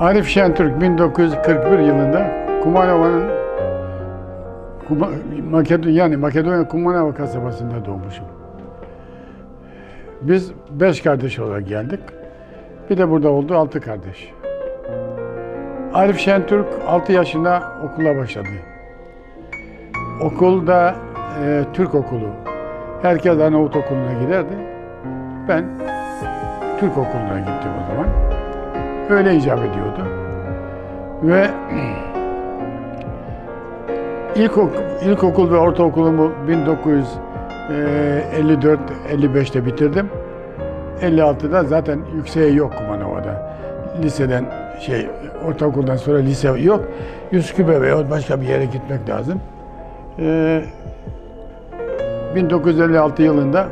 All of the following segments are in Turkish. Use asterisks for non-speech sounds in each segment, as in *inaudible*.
Arif Şentürk 1941 yılında Kumanova'nın Kuma, Makedonya, yani Makedonya Kumanova kasabasında doğmuşum. Biz beş kardeş olarak geldik. Bir de burada oldu altı kardeş. Arif Şentürk 6 yaşında okula başladı. Okulda e, Türk okulu. Herkes Arnavut okuluna giderdi. Ben Türk okuluna gittim o zaman. Öyle icap ediyordu. Ve *clears throat* ilkok, ilkokul ve ortaokulumu 1954-55'te bitirdim. 56'da zaten yükseğe yok Kumanova'da. Liseden şey ortaokuldan sonra lise yok. Üsküp'e veya başka bir yere gitmek lazım. Ee, 1956 yılında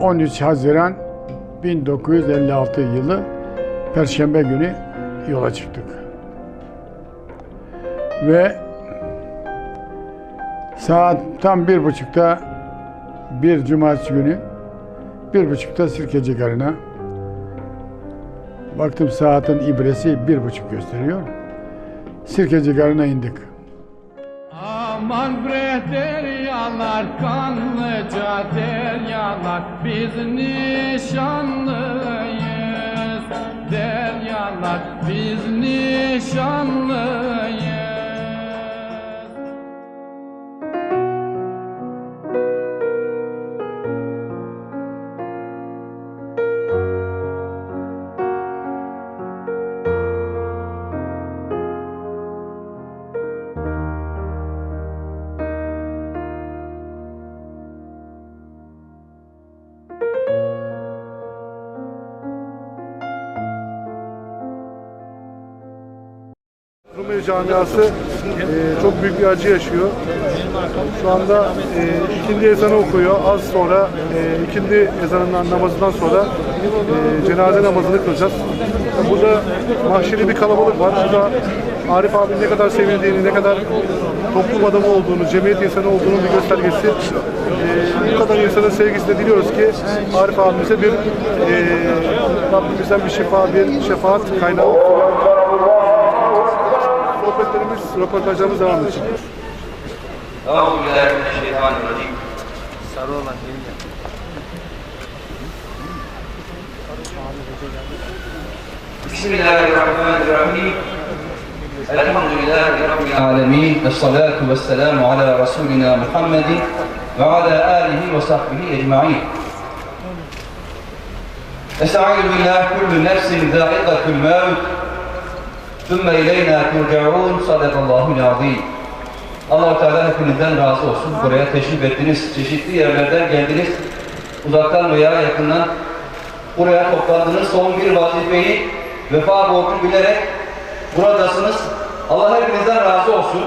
13 Haziran 1956 yılı Perşembe günü yola çıktık. Ve saat tam bir buçukta bir cumartesi günü bir buçukta Sirkeci Garı'na baktım saatin ibresi bir buçuk gösteriyor. Sirkeci Garı'na indik. Aman bre deryalar, kanlıca deryalar Biz nişanlıyız Deryalar, biz nişanlıyız camiası e, çok büyük bir acı yaşıyor. Şu anda e, ikindi ezanı okuyor. Az sonra e, ikindi ezanından namazından sonra e, cenaze namazını kılacağız. Burada mahşeri bir kalabalık var. Burada Arif abinin ne kadar sevildiğini, ne kadar toplum adamı olduğunu, cemiyet insanı olduğunun bir göstergesi. E, bu kadar insanın sevgisini diliyoruz ki Arif abimize bir e, Rabbimizden bir şifa, bir şefaat kaynağı olsun. Sohbetlerimiz, röportajlarımız devam edecek. أعوذ بالله من الشيطان الرجيم بسم الله الرحمن الرحيم الحمد لله رب العالمين الصلاة والسلام على رسولنا محمد وعلى آله وصحبه أجمعين استعيذ بالله كل نفس Sümme ileyna turcaun sadakallahu azim. Allah-u Teala hepinizden razı olsun. Buraya teşrif ettiniz. Çeşitli yerlerden geldiniz. Uzaktan veya yakından buraya toplandınız. Son bir vazifeyi vefa borcu bilerek buradasınız. Allah hepinizden razı olsun.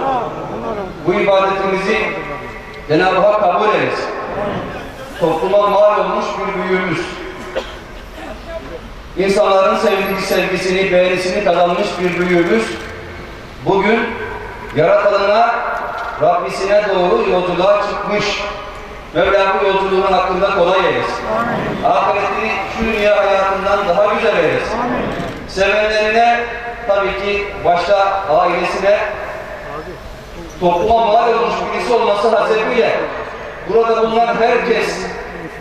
Bu ibadetimizi Cenab-ı Hak kabul eylesin. Topluma mal olmuş bir büyüğümüz. İnsanların sevgisi, sevgisini, beğenisini kazanmış bir büyüğümüz. Bugün yaratanına Rabbisine doğru yolculuğa çıkmış. Mevla bu yolculuğun hakkında kolay eylesin. Ahiretini şu dünya hayatından daha güzel eylesin. Sevenlerine tabii ki başta ailesine topluma mal olmuş birisi olması hasebiyle burada bulunan herkes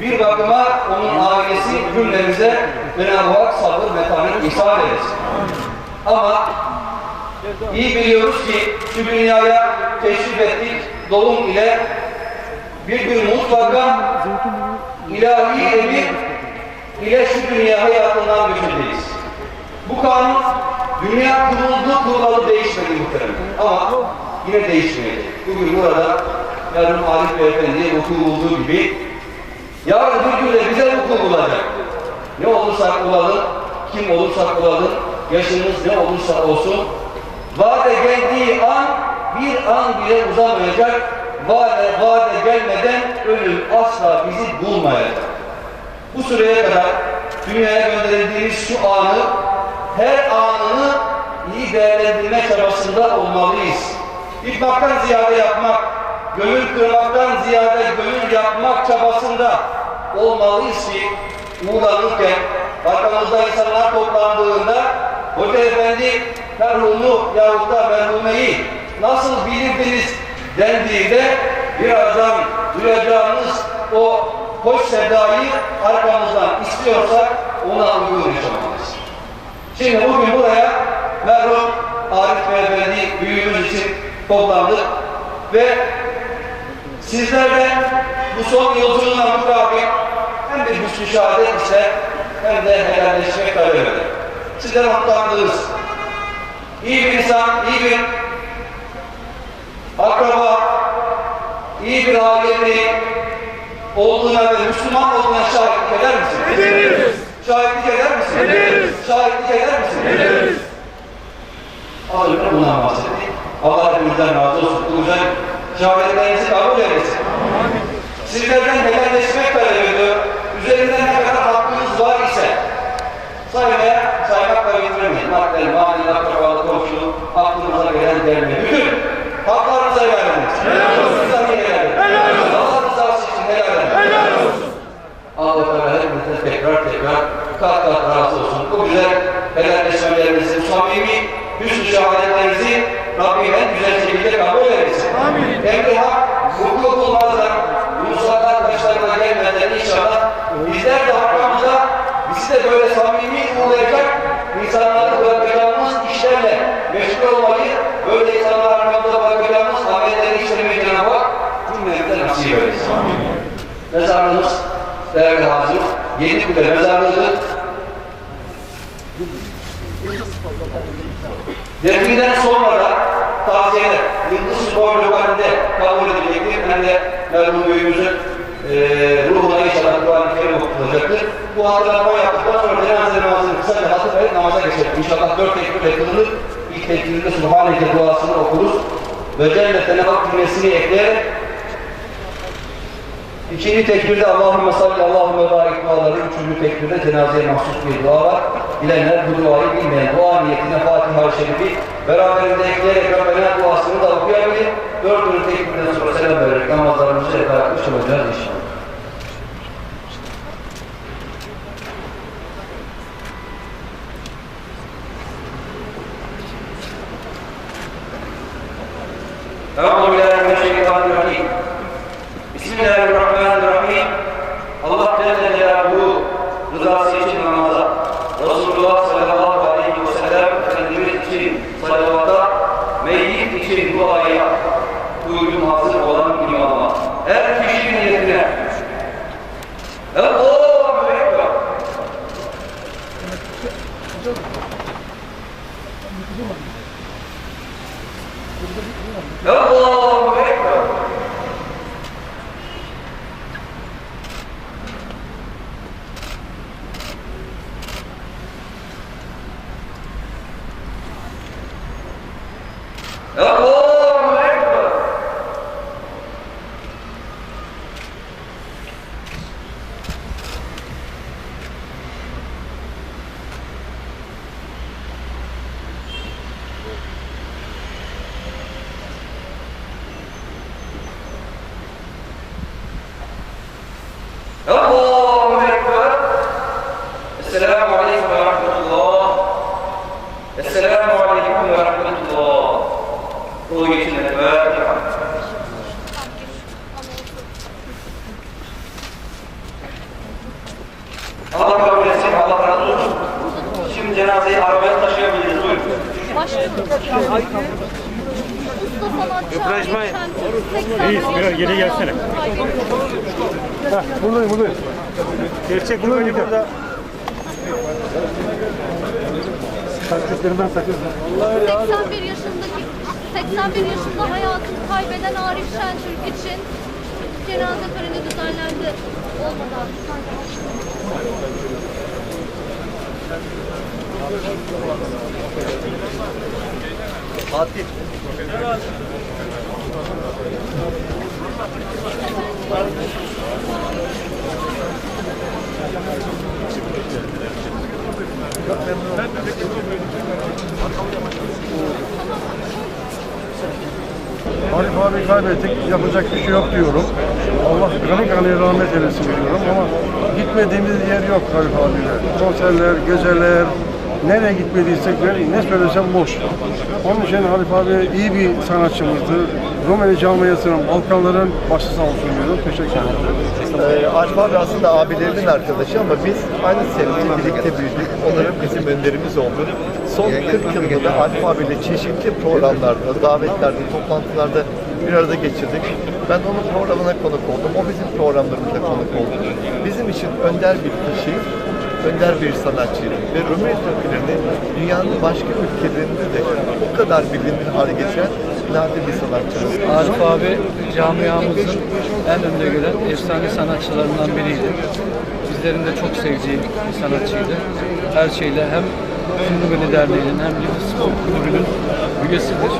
bir bakıma onun ailesi cümlemize Cenab-ı sabır, metanet ihsan eylesin. Ama İyi biliyoruz ki şu dünyaya teşrif ettik doğum ile bir gün mutlaka ilahi emir ile şu dünya hayatından göçeceğiz. Bu kanun dünya kuruldu kurulalı değişmedi muhtemelen. Ama yine değişmeyecek. Bugün burada yarın Arif Beyefendi'ye vuku bulduğu gibi yarın bir gün de bize vuku bulacak. Ne olursak olalım, kim olursak olalım, yaşımız ne olursa olsun Vade geldiği an bir an bile uzamayacak. Vade, vade gelmeden ölüm asla bizi bulmayacak. Bu süreye kadar dünyaya gönderildiğimiz şu anı, her anını iyi değerlendirme çabasında olmalıyız. Yıkmaktan ziyade yapmak, gönül kırmaktan ziyade gönül yapmak çabasında olmalıyız ki uğranırken arkamızda insanlar toplandığında Hoca Efendi merhumu yahut da merhumeyi nasıl bilirdiniz dendiğinde birazdan duyacağımız o hoş sedayı arkamızdan istiyorsak ona uygun yaşamalıyız. Şimdi bugün buraya merhum Arif Beyefendi büyüğümüz için toplandık ve sizlerden bu son yolculuğuna mukabil hem bir hüsnü şehadet ise hem de helalleşmek talep eder. Sizden hoşlandığınız iyi bir insan, iyi bir akraba, iyi bir ailenin olduğuna ve Müslüman olduğuna şahitlik eder misiniz? Ederiz. Şahitlik eder misiniz? Ederiz. Şahitlik eder misiniz? Ederiz. Az önce bundan bahsettik. Allah hepimizden razı olsun. Bu güzel şehadetlerinizi kabul eylesin. Sizlerden helalleşmek ediyor. Üzerinden ne kadar hakkınız var ise saymaya, saymakla bitiremeyin. Madden, manevi, akrabalık, komşuluk, aklınıza gelen gelmeyin. Bütün haklarınıza helal edin. Helal olsun. Allah rızası için helal edin. Helal olsun. Allah Teala hepinize tekrar tekrar kat kat razı olsun. Bu güzel helalleşmelerinizi, samimi hüsnü şehadetlerinizi Rabbim en güzel şekilde kabul eylesin. Amin. Emri hak, hukuk olmazlar. Musallat başlarına gelmeden inşallah bizler de hakkımıza bizi de böyle samimi uğurlayacak insanları bırakacağımız işlerle meşgul olmayı, böyle insanlar arkamızda bırakacağımız amelleri işlemeyi Cenab-ı Hak cümlemize nasip eylesin. Mezarlığımız değerli hazır. Yedi Kule mezarlığı Devriden sonra da taziyeler Yıldız Spor Lokalinde kabul edilecektir. Hem de merhum büyüğümüzün e, ruhuna inşallah Kur'an-ı Kerim okutulacaktır. Bu hatırlatma yaptıktan sonra cenaze namazını kısa bir hatır verip namaza geçelim. İnşallah dört tekbirle kılınır. İlk tekbirde Subhaneke duasını okuruz. Ve cennetine hak cümlesini ekleyerek İkinci tekbirde Allahümme salli Allahümme barik duaları, üçüncü tekbirde cenazeye mahsus bir dua var. Bilenler bu duayı bilmeyen dua niyetine Fatiha-i Şerif'i beraberinde ekleyerek Rabbena duasını da okuyabilir. Dördüncü tekbirden sonra selam vererek namazlarımızı yaparak olacağız inşallah. أعوذ بالله من الشيطان الرجيم بسم الله Allah kabul etsin, Allah razı olsun. Şimdi cenazeyi arabaya taşıyabiliriz, buyurun. Yıpraşmayın. İyi, biraz geri gelsene. Buradayım, buradayım. Gerçek buradayım burada. Taktiklerimden sakın. 81 yaşındaki 81 yaşında hayatını kaybeden Arif Şentürk için cenaze töreni düzenlendi olmadan. Arif abi kaybettik, yapacak bir şey yok diyorum. Allah kanı kanıya rahmet eylesin diyorum ama gitmediğimiz yer yok Arif abiyle. Konserler, geceler, nereye gitmediysek ne, ne söylesem boş. Onun için Arif abi iyi bir sanatçımızdı. Rumeli camiasının, Balkanların başı sağ olsun diyorum. Teşekkür ederim. Ee, Arif abi aslında abilerimin arkadaşı ama biz aynı semtte birlikte büyüdük. Onların bizim önderimiz oldu. Son 40 yılda da Arif abiyle çeşitli programlarda, davetlerde, toplantılarda bir arada geçirdik. Ben onun programına konuk oldum. O bizim programlarımıza konuk oldu. Bizim için önder bir kişi, önder bir sanatçıydı. Ve Rumeli türkülerini dünyanın başka ülkelerinde de o kadar bilinir hale getiren nadir bir sanatçımız. Arif abi camiamızın en önde gelen efsane sanatçılarından biriydi. Bizlerin de çok sevdiği bir sanatçıydı. Her şeyle hem Kumrubeli Derneği'nin hem Lifi Spor Kulübü'nün üyesidir.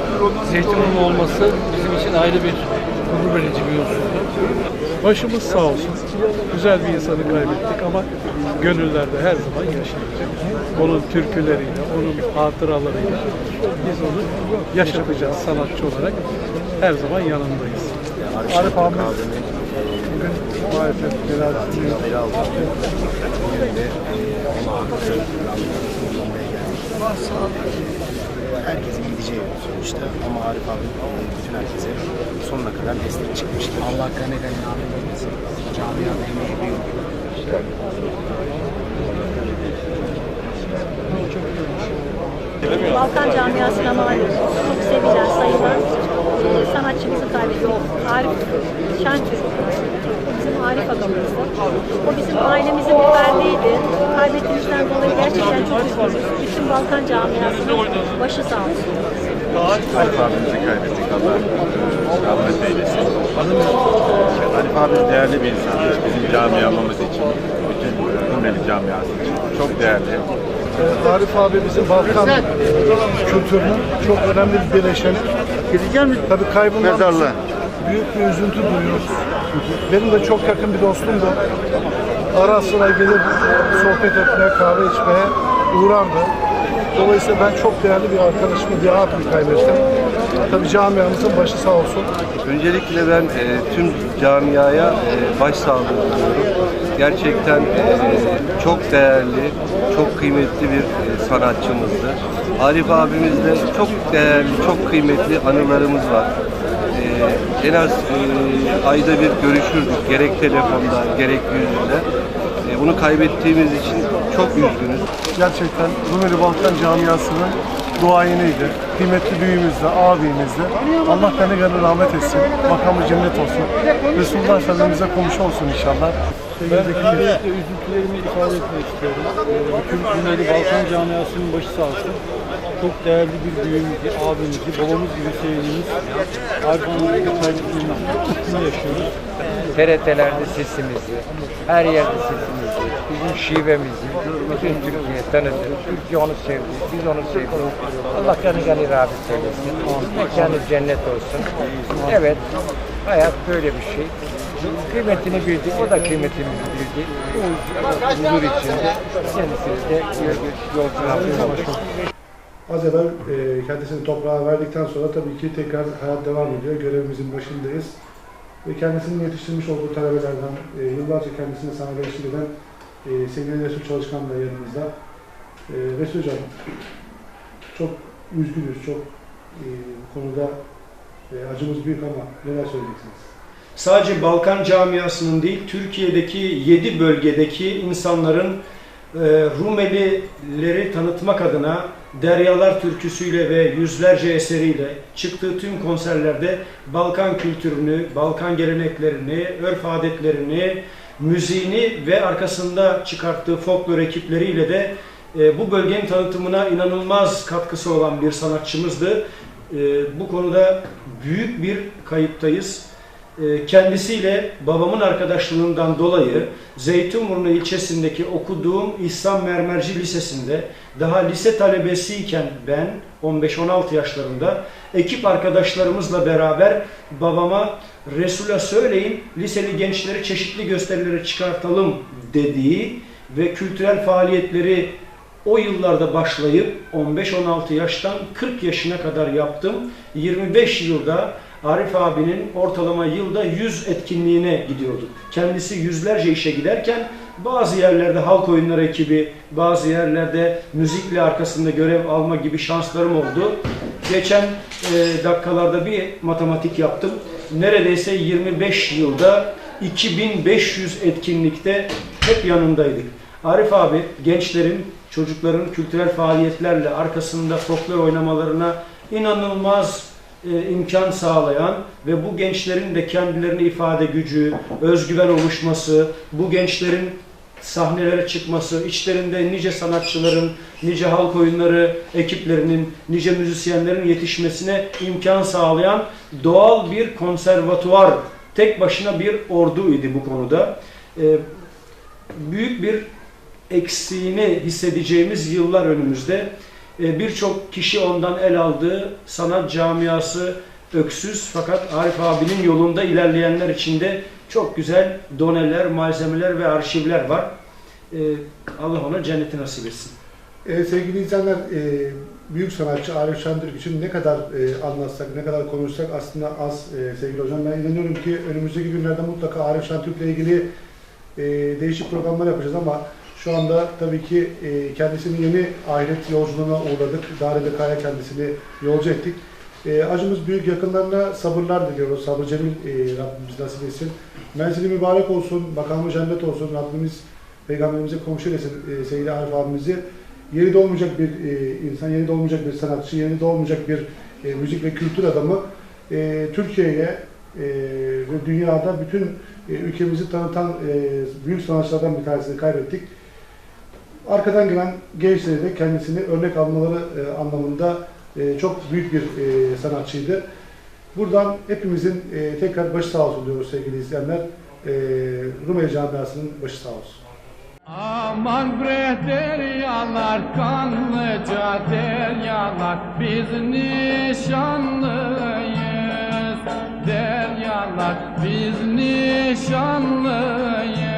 Zeytinburnu olması bizim için ayrı bir gurur verici bir unsurdu. Başımız sağ olsun. Güzel bir insanı kaybettik ama gönüllerde her zaman yaşayacak. Onun türküleriyle, onun hatıralarıyla biz onu yaşatacağız sanatçı olarak. Her zaman yanındayız. Arif abi bugün maalesef cenazesini herkesin gideceği yol sonuçta ama Arif abi bütün herkese sonuna kadar destek çıkmıştır. Allah gani rahmet eylesin. Camianın emeği büyük. Balkan camiasına malum çok sevilen, sayılan e, sanatçımızı kaybettik. Arif Şentürk. O bizim Arif adamımızdı. O bizim ailemizin bir ferdiğiydi. Kaybettiğimizden dolayı gerçekten çok üzgünüz. Bütün Balkan camiasının başı sağ olsun. Arif abimizi kaybettik. Allah rahmet eylesin. Arif abi değerli bir insandı. Bizim camiamız için, bütün Rumeli camiası için. Çok değerli. Arif abi bizim Balkan kültürünün çok önemli bir bileşeni. Gideceğim mi? Tabii kaybından büyük bir üzüntü duyuyoruz. Benim de çok yakın bir dostumdu. Ara sıra gelir sohbet etmeye, kahve içmeye uğrardı. Dolayısıyla ben çok değerli bir arkadaşımı, bir abimi kaybettim. Tabii camiamızın başı sağ olsun. Öncelikle ben e, tüm camiaya e, başsağlığı diliyorum. Gerçekten e, çok değerli, çok kıymetli bir e, sanatçımızdı. Arif abimizle çok değerli, çok kıymetli anılarımız var. E, en az e, ayda bir görüşürdük, gerek telefonda, gerek yüz yüze. E, bunu kaybettiğimiz için çok üzgünüz. Gerçekten Rumeli Balkan camiasının duayeniydi. Kıymetli büyüğümüzdü, abimizdi. Allah gani rahmet etsin. Makamı cennet olsun. Resulullah Efendimiz'e komşu olsun inşallah. Ben öncelikle üzüntülerimi ifade etmek istiyorum. Ee, Bütün Rumeli Balkan camiasının başı sağ olsun. Çok değerli bir büyüğümüzdü, abimizdi, babamız gibi sevdiğimiz Arif Anadolu'yu kaybettiğimiz yaşıyoruz. TRT'lerde sesimizi, her yerde sesimizi, bizim şivemizi, bütün Türkiye tanıdı. Türkiye onu sevdi, biz onu sevdik. Allah gani gani rahmet eylesin. Mekanı cennet olsun. Evet, hayat böyle bir şey. Kıymetini bildik, o da kıymetimizi bildi. Huzur içinde kendisini de yolculuğa Az evvel e, kendisini toprağa verdikten sonra tabii ki tekrar hayat devam ediyor. Görevimizin başındayız. Ve kendisinin yetiştirmiş olduğu talebelerden, e, yıllarca kendisine sahnede eşlik eden e, sevgili Resul Çalışkan da yanımızda. E, Resul Hocam, çok üzgünüz, çok e, konuda e, acımız büyük ama neler söyleyeceksiniz? sadece Balkan camiasının değil, Türkiye'deki 7 bölgedeki insanların e, Rumelileri tanıtmak adına Deryalar türküsüyle ve yüzlerce eseriyle çıktığı tüm konserlerde Balkan kültürünü, Balkan geleneklerini, örf adetlerini, müziğini ve arkasında çıkarttığı folklor ekipleriyle de e, bu bölgenin tanıtımına inanılmaz katkısı olan bir sanatçımızdı. E, bu konuda büyük bir kayıptayız. E, kendisiyle babamın arkadaşlığından dolayı Zeytinburnu ilçesindeki okuduğum İhsan Mermerci Lisesi'nde daha lise talebesiyken ben 15-16 yaşlarında ekip arkadaşlarımızla beraber babama Resul'a söyleyin liseli gençleri çeşitli gösterilere çıkartalım dediği ve kültürel faaliyetleri o yıllarda başlayıp 15-16 yaştan 40 yaşına kadar yaptım. 25 yılda Arif abinin ortalama yılda 100 etkinliğine gidiyorduk. Kendisi yüzlerce işe giderken Bazı yerlerde halk oyunları ekibi, bazı yerlerde müzikle arkasında görev alma gibi şanslarım oldu. Geçen e, dakikalarda bir matematik yaptım. Neredeyse 25 yılda 2500 etkinlikte hep yanındaydık. Arif abi gençlerin, çocukların kültürel faaliyetlerle arkasında folklor oynamalarına inanılmaz e, imkan sağlayan ve bu gençlerin de kendilerini ifade gücü, özgüven oluşması, bu gençlerin sahnelere çıkması, içlerinde nice sanatçıların, nice halk oyunları ekiplerinin, nice müzisyenlerin yetişmesine imkan sağlayan doğal bir konservatuvar, tek başına bir orduydu bu konuda. E, büyük bir eksiğini hissedeceğimiz yıllar önümüzde. E, Birçok kişi ondan el aldığı sanat camiası öksüz fakat Arif abinin yolunda ilerleyenler içinde çok güzel doneler, malzemeler ve arşivler var. E, Allah ona cenneti nasip etsin. Ee, sevgili izleyenler, e, büyük sanatçı Arif Şentürk için ne kadar e, anlatsak, ne kadar konuşsak aslında az e, sevgili hocam. Ben inanıyorum ki önümüzdeki günlerde mutlaka Arif Şentürk'le ilgili e, değişik programlar yapacağız ama şu anda tabii ki e, kendisini yeni ahiret yolculuğuna uğurladık. Dar Bekaya kendisini yolcu ettik. E, acımız büyük yakınlarına sabırlar diliyoruz. Sabır cemil e, Rabbimiz nasip etsin. Menzili mübarek olsun, makamı cennet olsun. Rabbimiz Peygamberimize komşu eylesin e, sevgili Arif abimizi. Yeri olmayacak bir e, insan, yeri olmayacak bir sanatçı, yeri olmayacak bir e, müzik ve kültür adamı e, Türkiye'ye e, ve dünyada bütün e, ülkemizi tanıtan e, büyük sanatçılardan bir tanesini kaybettik. Arkadan gelen gençleri de kendisini örnek almaları e, anlamında e, çok büyük bir e, sanatçıydı. Buradan hepimizin e, tekrar başı sağ olsun diyoruz sevgili izleyenler. E, Rumeli Camiası'nın başı sağ olsun. Aman bre deryalar kanlıca deryalar biz nişanlıyız Deryalar biz nişanlıyız